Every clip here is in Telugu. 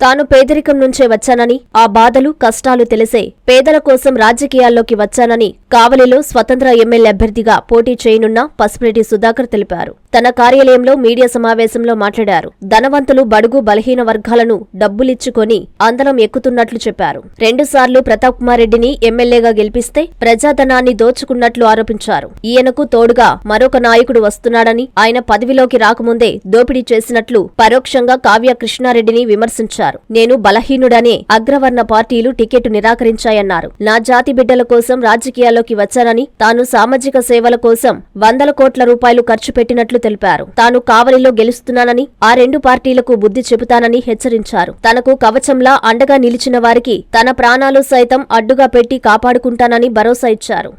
తాను పేదరికం నుంచే వచ్చానని ఆ బాధలు కష్టాలు తెలిసే పేదల కోసం రాజకీయాల్లోకి వచ్చానని కావలిలో స్వతంత్ర ఎమ్మెల్యే అభ్యర్థిగా పోటీ చేయనున్న పసిపిరెడ్డి సుధాకర్ తెలిపారు. తన కార్యాలయంలో మీడియా సమావేశంలో మాట్లాడారు. ధనవంతులు బడుగు బలహీన వర్గాలను డబ్బులిచ్చుకొని అందలం ఎక్కుతున్నట్లు చెప్పారు. రెండుసార్లు ప్రతాప్ కుమార్ రెడ్డిని ఎమ్మెల్యేగా గెలిపిస్తే ప్రజాధనాన్ని దోచుకున్నట్లు ఆరోపించారు. ఈయనకు తోడుగా మరొక నాయకుడు వస్తున్నాడని ఆయన పదవిలోకి రాకముందే దోపిడీ చేసినట్లు పరోక్షంగా కావ్య కృష్ణారెడ్డిని విమర్శించారు. నేను బలహీనుడనే అగ్రవర్ణ పార్టీలు టికెట్ నిరాకరించాయన్నారు. నా జాతి బిడ్డల కోసం రాజకీయాల్లోకి వచ్చానని తాను సామాజిక సేవల కోసం వందల కోట్ల రూపాయలు ఖర్చు పెట్టినట్లు తెలిపారు. తాను కావలిలో గెలుస్తున్నానని ఆ రెండు పార్టీలకు బుద్ధి చెబుతానని హెచ్చరించారు. తనకు కవచంలా అండగా నిలిచిన వారికి తన ప్రాణాలు సైతం అడ్డుగా పెట్టి కాపాడుకుంటానని భరోసా ఇచ్చారు.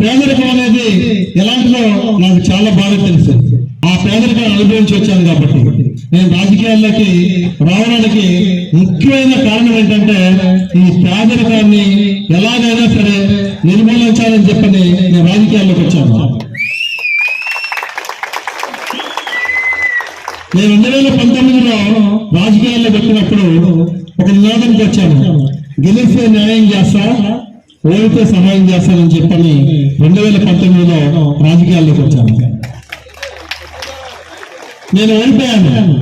పేదరికం అనేది ఎలాంటిదో నాకు చాలా బాగా తెలుసు. ఆ పేదరికం అనుభవించి వచ్చాను కాబట్టి. నేను రాజకీయాల్లోకి రావడానికి ముఖ్యమైన కారణం ఏంటంటే ఈ పేదరికాన్ని ఎలాగైనా సరే నిర్మూలించాలని చెప్పని నేను రాజకీయాల్లోకి వచ్చాను. నేను రెండు వేల పంతొమ్మిదిలో రాజకీయాల్లో పెట్టినప్పుడు ఒక నినాదంకి వచ్చాను. గెలిస్తే న్యాయం చేస్తా ఓడితే సహాయం చేస్తానని చెప్పని రెండు వేల పంతొమ్మిదిలో రాజకీయాల్లోకి వచ్చాను. నేను ఓడిపోయాను.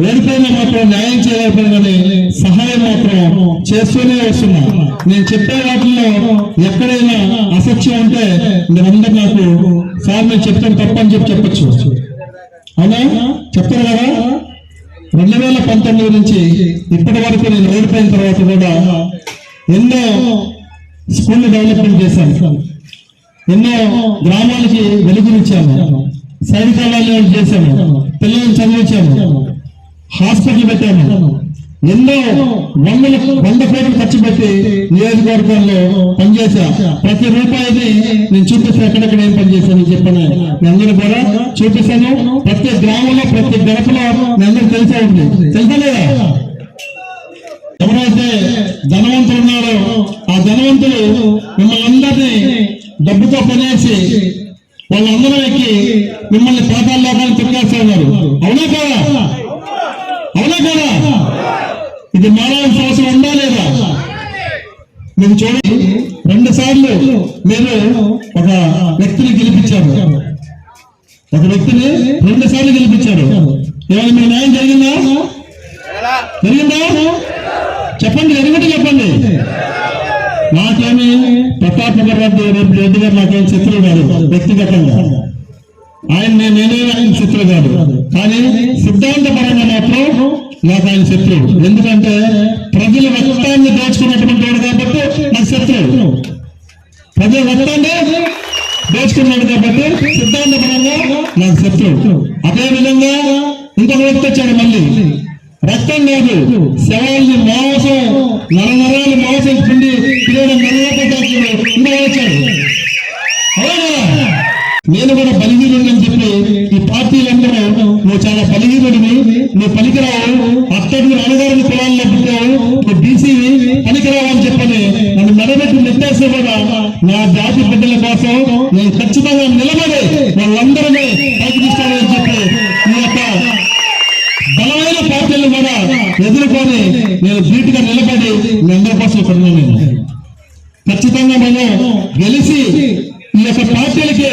ఓడిపోయిన మాత్రం న్యాయం చేయలేకపోయినని సహాయం మాత్రం చేస్తూనే వస్తున్నా. నేను చెప్పే వాటిల్లో ఎక్కడైనా అసత్యం ఉంటే మీరందరూ నాకు సార్ నేను చెప్తాను తప్పని చెప్పి చెప్పచ్చు. అవునా చెప్తారు కదా? రెండు వేల పంతొమ్మిది నుంచి ఇప్పటి వరకు నేను ఓడిపోయిన తర్వాత కూడా ఎన్నో స్కూల్ డెవలప్మెంట్ చేశాను. ఎన్నో గ్రామాలకి వెలుగునిచ్చాము సైనిక చేశాము పిల్లల్ని చదివించాము హాస్పిటల్ పెట్టాము ఎన్నో వందల వంద కోట్లు ఖర్చు పెట్టి నియోజకవర్గాల్లో పనిచేశా ప్రతి రూపాయిని నేను చూపిస్తాను ఎక్కడెక్కడ ఏం పనిచేశాను చెప్పాను. అందరూ కూడా చూపిస్తాను. ప్రతి గ్రామంలో ప్రతి గడపలో అందరూ తెలిసే ఉంది. తెలుసలేదా ఎవరైతే ధనవంతులు ఉన్నారో ఆ ధనవంతులు మిమ్మల్ని అందరినీ డబ్బుతో పనిచేసి వాళ్ళందరూ ఎక్కి మిమ్మల్ని పాతాల్లోకాన్ని తొక్కేస్తా ఉన్నారు అవునా కదా? అవునా కదా? ఇది మానవ అవసరం ఉందా లేదా? మీరు చూడండి రెండు సార్లు మీరు ఒక వ్యక్తిని గెలిపించారు. ఒక వ్యక్తిని రెండు సార్లు గెలిపించారు. ఇవాళ మీ న్యాయం జరిగిందా? జరిగిందా? చెప్పండి ఎరుగుటి చెప్పండి. నాకేమి ప్రతాప్ నగర్ రెడ్డి రెడ్డి రెడ్డి గారు నాకేం శత్రువు గారు వ్యక్తిగతంగా. ఆయన నేను ఆయన శత్రువు కాదు. కానీ సిద్ధాంత పరంగా మాత్రం నాకు ఆయన శత్రువు. ఎందుకంటే ప్రజల రక్తాన్ని దోచుకున్నటువంటి వాడు కాబట్టి నాకు శత్రువు. ప్రజల రక్తాన్ని దోచుకున్నాడు కాబట్టి సిద్ధాంత పరంగా నాకు శత్రువు. అదే విధంగా ఇంకొక వ్యక్తి వచ్చాడు మళ్ళీ. రక్తం లేదు శవాల్ని మాంసం నరనరాలు మాంసం పిండి తినడం నల్లపడ్డాడు ఇంకా వచ్చాడు అవునా నేను కూడా బలిహీనుడిని అని చెప్పి ఈ పార్టీలందరూ నువ్వు చాలా బలిహీనుడిని నువ్వు పనికిరావు. అక్కడ మీరు కులాల్లో పుట్టావు నువ్వు బీసీ పనికిరావు అని చెప్పని నన్ను మెడబెట్టి నెట్టేస్తే కూడా నా జాతి బిడ్డల కోసం నేను ఖచ్చితంగా నిలబడి వాళ్ళందరినీ పైకి చెప్పి ఈ యొక్క బలమైన పార్టీలు కూడా ఎదుర్కొని నేను ధీటుగా నిలబడి మీ అందరి కోసం ఇక్కడ నేను. ఖచ్చితంగా మనం గెలిచి ఈ యొక్క పార్టీలకి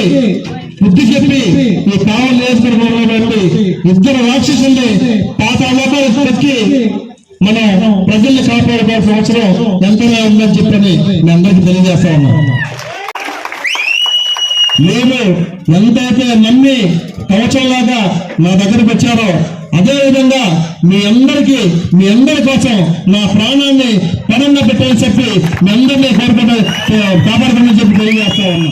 బుద్ధి చెప్పి ఈ కావాలి నియోజకవర్గంలో బట్టి ఇద్దరు రాక్షసుల్ని పాత తెచ్చి మనం ప్రజల్ని కాపాడుకోవాల్సిన అవసరం ఎంతైనా ఉందని చెప్పని మీ అందరికీ తెలియజేస్తా ఉన్నాం. మీరు ఎంతైతే నమ్మి కవచంలాగా నా దగ్గరకు వచ్చారో అదే విధంగా మీ అందరికీ మీ అందరి కోసం నా ప్రాణాన్ని పరంగా పెట్టాలని చెప్పి మీ అందరినీ కోరుకుంటే కాపాడుకోమని చెప్పి తెలియజేస్తా ఉన్నా.